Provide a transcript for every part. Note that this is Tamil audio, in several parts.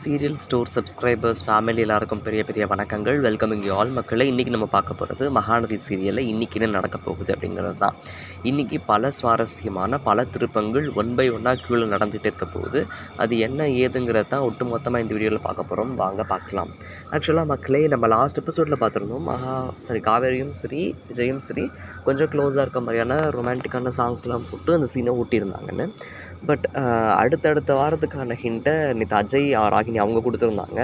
சீரியல் ஸ்டோர் சப்ஸ்கிரைபர்ஸ் ஃபேமிலி எல்லாருக்கும் பெரிய பெரிய வணக்கங்கள். வெல்கம் இங்கே ஆல் மக்களை. இன்றைக்கி நம்ம பார்க்க போகிறது மகாநதி சீரியலில் இன்றைக்கி என்ன நடக்க போகுது அப்படிங்கிறது தான். இன்றைக்கி பல சுவாரஸ்யமான பல திருப்பங்கள் ஒன் பை ஒன்னாக க்யூவில் நடந்துகிட்டே இருக்க போகுது. அது என்ன ஏதுங்கிறது தான் ஒட்டு மொத்தமாக இந்த வீடியோவில் பார்க்க போகிறோம் வாங்க பார்க்கலாம். ஆக்சுவலாக மக்களே நம்ம லாஸ்ட் எபிசோடில் பார்த்துருந்தோம். மகா சரி காவேரியும் சரி விஜயும் சரி கொஞ்சம் க்ளோஸாக இருக்க மாதிரியான ரொமான்டிக்கான சாங்ஸ்லாம் போட்டு அந்த சீனை ஊட்டியிருந்தாங்கன்னு. பட் அடுத்தடுத்த வாரத்துக்கான ஹிண்ட்டை நேற்று அஜய் ஆர் ராகினி அவங்க கொடுத்துருந்தாங்க.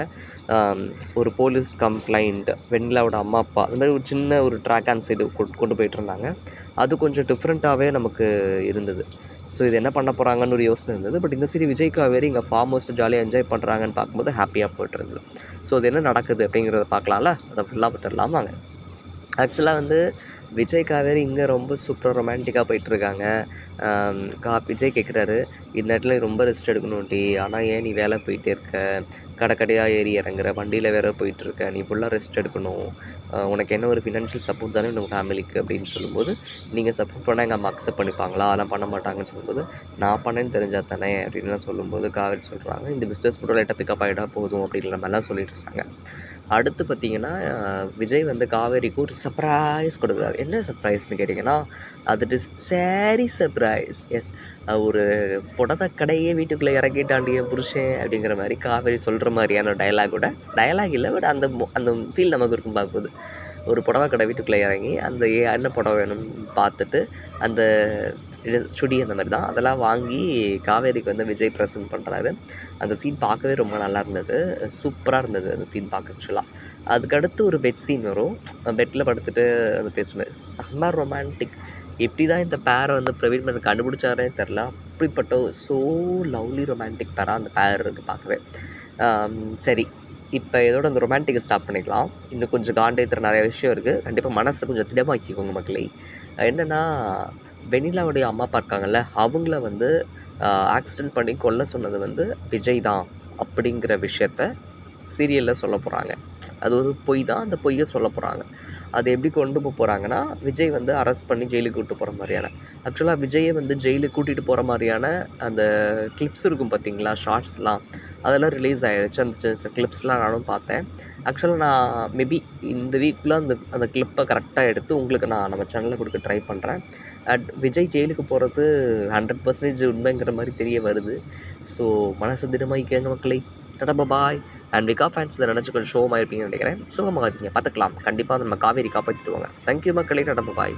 ஒரு போலீஸ் கம்ப்ளைண்ட் வெண்ணிலாவோட அம்மா அப்பா அது மாதிரி ஒரு சின்ன ஒரு ட்ராக் அண்ட் சைடு கொண்டு போயிட்டு இருந்தாங்க அது கொஞ்சம் டிஃப்ரெண்ட்டாகவே நமக்கு இருந்தது. ஸோ இது என்ன பண்ண போகிறாங்கன்னு ஒரு யோசனை இருந்தது. பட் இந்த சரி விஜய் காவேரி இங்கே ஃபார்ம் ஹவுஸ்ட்டு ஜாலியாக என்ஜாய் பண்ணுறாங்கன்னு பார்க்கும்போது ஹாப்பியாக போயிட்டு இருந்தது ஸோ அது என்ன நடக்குது அப்படிங்கிறத பார்க்கலாம்ல? அதை ஃபுல்லாக பார்த்துடலாம் வாங்க ஆக்சுவலாக வந்து விஜய் காவேரி இங்கே ரொம்ப சூப்பராக ரொமான்டிக்காக போயிட்டுருக்காங்க. கா விஜய் கேட்குறாரு இந்த இடத்துல ரொம்ப ரெஸ்ட் எடுக்கணும்டி ஆனால் ஏன் நீ வேலை போயிட்டே இருக்க? கடை கடையாக ஏறி இறங்குற வண்டியில் வேற போயிட்டுருக்க. நீ ஃபுல்லாக ரெஸ்ட் எடுக்கணும். உனக்கு என்ன ஒரு ஃபினான்ஷியல் சப்போர்ட் தானே நம்ம ஃபேமிலிக்கு அப்படின்னு சொல்லும்போது நீங்கள் சப்போர்ட் பண்ணால் எங்கள் அம்மா அக்செப்ட் பண்ணிப்பாங்களா? அதெல்லாம் பண்ண மாட்டாங்கன்னு சொல்லும்போது நான் பண்ணேன்னு தெரிஞ்சா தானே அப்படின்லாம் சொல்லும்போது காவேரி சொல்கிறாங்க இந்த பிஸ்னஸ் மட்டும் லைட்டாக பிக்கப் ஆகிட்டா போதும் அப்படின்ற மாதிரிலாம் சொல்லிட்டு இருக்காங்க. அடுத்து பார்த்தீங்கன்னா விஜய் வந்து காவேரிக்கு ஒரு சர்ப்ரைஸ் கொடுக்குறாரு. என்ன சர்ப்ரைஸ்னு கேட்டிங்கன்னா அது சாரி சர்ப்ரைஸ் எஸ் ஒரு புடவை கடையே வீட்டுக்குள்ளே இறக்கிட்டாண்டிய புருஷன் அப்படிங்கிற மாதிரி காவேரி சொல்கிற மாதிரியான டயலாகோட டயலாக் இல்லை பட் அந்த அந்த ஃபீல் நமக்கு இருக்கும் பார்க்கும்போது. ஒரு புடவை கடை வீட்டுக்குள்ளே இறங்கி அந்த ஏ என்ன புடவை வேணும்னு பார்த்துட்டு அந்த இது சுடி அந்த மாதிரி தான். அதெல்லாம் வாங்கி காவேரிக்கு வந்து விஜய் ப்ரெசென்ட் பண்ணுறாரு அந்த சீன் பார்க்கவே ரொம்ப நல்லா இருந்தது. சூப்பராக இருந்தது அந்த சீன் பார்க்க ஆக்சுவலாக அதுக்கடுத்து ஒரு பெட் சீன் வரும். பெட்டில் படுத்துட்டு அது பேசுவேன் செம்ம ரொமான்டிக் எப்படி தான் இந்த பேரை வந்து பிரவீன் மேன் கண்டுபிடிச்சாரே தெரில அப்படிப்பட்ட ஸோ லவ்லி ரொமான்டிக் பேராக அந்த பேர் இருக்குது பார்க்கவே. சரி. இப்போ இதோட அந்த ரொமான்டிக்கை ஸ்டாப் பண்ணிக்கலாம். இன்னும் கொஞ்சம் காண்டேத்துற நிறைய விஷயம் இருக்குது கண்டிப்பாக மனசை கொஞ்சம் திடமாக்கிக்கோங்க மக்களே. என்னென்னா வெண்ணிலாவுடைய அம்மா அப்பா இருக்காங்கல்ல அவங்கள வந்து ஆக்சிடென்ட் பண்ணி கொல்ல சொன்னது வந்து விஜய் தான் அப்படிங்கிற விஷயத்த சீரியலில் சொல்ல போகிறாங்க அது ஒரு பொய் தான். அந்த பொய்யை சொல்ல போகிறாங்க அது எப்படி கொண்டு போக போகிறாங்கன்னா விஜய் வந்து அரெஸ்ட் பண்ணி ஜெயிலுக்கு கூட்டு போகிற மாதிரியான. ஆக்சுவலாக விஜயை வந்து ஜெயிலுக்கு கூட்டிகிட்டு போகிற மாதிரியான அந்த கிளிப்ஸ் இருக்கும் பார்த்தீங்களா ஷார்ட்ஸ்லாம் அதெல்லாம் ரிலீஸ் ஆகிடுச்சு அந்த கிளிப்ஸ்லாம் நானும் பார்த்தேன். ஆக்சுவலாக நான் மேபி இந்த வீக்கில் அந்த அந்த கிளிப்பை கரெக்டாக எடுத்து உங்களுக்கு நான் நம்ம சேனலில் கொடுக்க ட்ரை பண்ணுறேன் அட் விஜய் ஜெயிலுக்கு போகிறது ஹண்ட்ரட் பர்சன்டேஜ் உண்மைங்கிற மாதிரி தெரிய வருது. ஸோ மனசு திடமாயிக்கங்க மக்களை. டடா பாய் அண்ட் விகா ஃபேன்ஸ் இதை நினச்சி கொஞ்சம் ஷோ இருப்பீங்கன்னு நினைக்கிறேன். சுகமாக நம்ம பார்த்துக்கலாம். கண்டிப்பாக நம்ம காவேரி காப்பாற்றிடுவாங்க தேங்க்யூ மக்களே. டடா பாய்